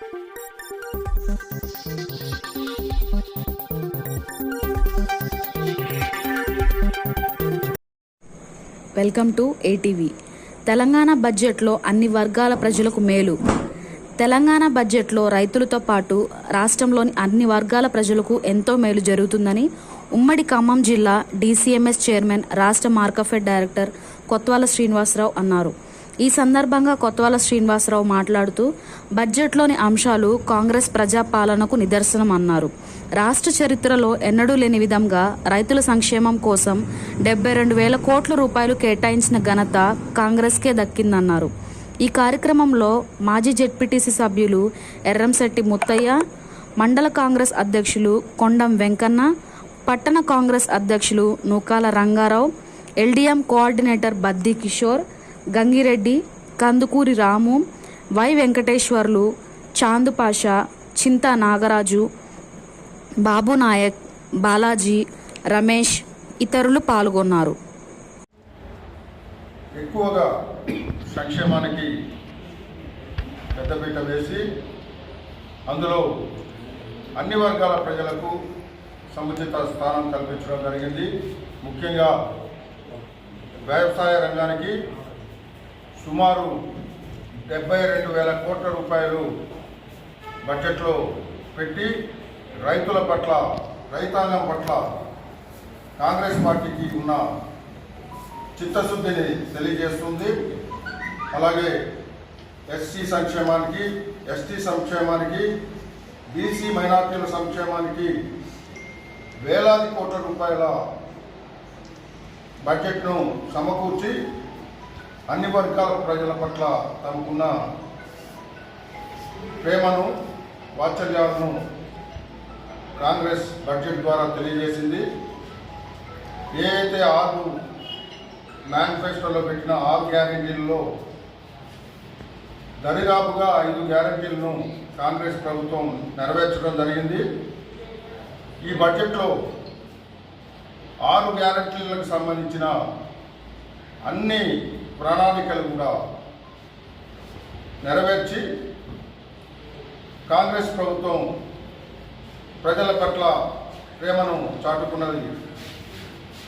Welcome to ATV Telangana బడ్జెట్లో అన్ని వర్గాల ప్రజలకు మేలు. తెలంగాణ బడ్జెట్లో రైతులతో పాటు రాష్ట్రంలోని అన్ని వర్గాల ప్రజలకు ఎంతో మేలు జరుగుతుందని ఉమ్మడి ఖమ్మం జిల్లా డీసీఎంఎస్ చైర్మన్ రాష్ట్ర మార్కఫెడ్ డైరెక్టర్ కొత్వాల శ్రీనివాసరావు అన్నారు. ఈ సందర్భంగా కొత్తవాల శ్రీనివాసరావు మాట్లాడుతూ బడ్జెట్లోని అంశాలు కాంగ్రెస్ ప్రజాపాలనకు నిదర్శనం అన్నారు. రాష్ట్ర చరిత్రలో ఎన్నడూ లేని విధంగా రైతుల సంక్షేమం కోసం డెబ్బై రెండు వేల కోట్ల రూపాయలు కేటాయించిన ఘనత కాంగ్రెస్కే దక్కిందన్నారు. ఈ కార్యక్రమంలో మాజీ జెడ్పీటీసీ సభ్యులు ఎర్రంశెట్టి ముత్తయ్య మండల కాంగ్రెస్ అధ్యక్షులు కొండం వెంకన్న పట్టణ కాంగ్రెస్ అధ్యక్షులు Nukala Rangarao LDM coordinator Baddi Kishore Gangireddy Kandukuri Ramu Y Venkateswarlu Chandupasha Chinta Nagaraju Babu Nayak Balaji Ramesh ఇతరులు పాల్గొన్నారు. ఎక్కువగా సంక్షేమానికి పెద్దపీట వేసి అందులో అన్ని వర్గాల ప్రజలకు సముచిత స్థానం కల్పించడం జరిగింది. ముఖ్యంగా వ్యవసాయ రంగానికి సుమారు డెబ్బై రెండు వేల కోట్ల రూపాయలు బడ్జెట్లో పెట్టి రైతుల పట్ల రైతాంగం పట్ల కాంగ్రెస్ పార్టీకి ఉన్న చిత్తశుద్ధిని తెలియజేస్తుంది. అలాగే ఎస్సీ సంక్షేమానికి ఎస్టీ సంక్షేమానికి బీసీ మైనార్టీల సంక్షేమానికి వేలాది కోట్ల రూపాయల బడ్జెట్ను సమకూర్చి అన్ని వర్గాల ప్రజల పట్ల తమకున్న ప్రేమను వాత్సల్యాలను కాంగ్రెస్ బడ్జెట్ ద్వారా తెలియజేసింది. ఏ ఆరు మేనిఫెస్టోలో పెట్టిన ఆరు గ్యారంటీల్లో దరిదాపుగా ఐదు గ్యారంటీలను కాంగ్రెస్ ప్రభుత్వం నెరవేర్చడం జరిగింది. ఈ బడ్జెట్లో ఆరు గ్యారంటీలకు సంబంధించిన అన్ని ప్రణాళికలు కూడా నెరవేర్చి కాంగ్రెస్ ప్రభుత్వం ప్రజల పట్ల ప్రేమను చాటుకున్నది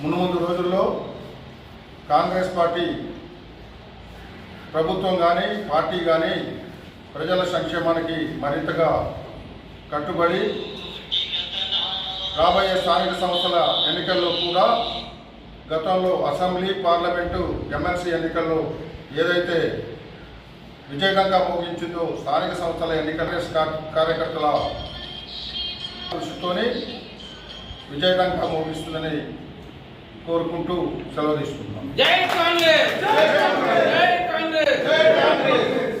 మున్ముందు రోజుల్లో కాంగ్రెస్ పార్టీ ప్రభుత్వం కానీ పార్టీ కానీ ప్రజల సంక్షేమానికి మరింతగా కట్టుబడి రాబోయే స్థానిక సంస్థల ఎన్నికల్లో కూడా గతంలో అసెంబ్లీ పార్లమెంటు ఎమ్మెల్సీ ఎన్నికల్లో ఏదైతే విజయగంగా మోగించిందో స్థానిక సంస్థల ఎన్నికల కార్యకర్తల కృషితోనే విజయగంగా మోగిస్తుందని కోరుకుంటూ సెలవు తీసుకుంటున్నాం. జై కాంగ్రెస్! జై కాంగ్రెస్! అని. జై కాంగ్రెస్!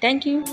Thank you.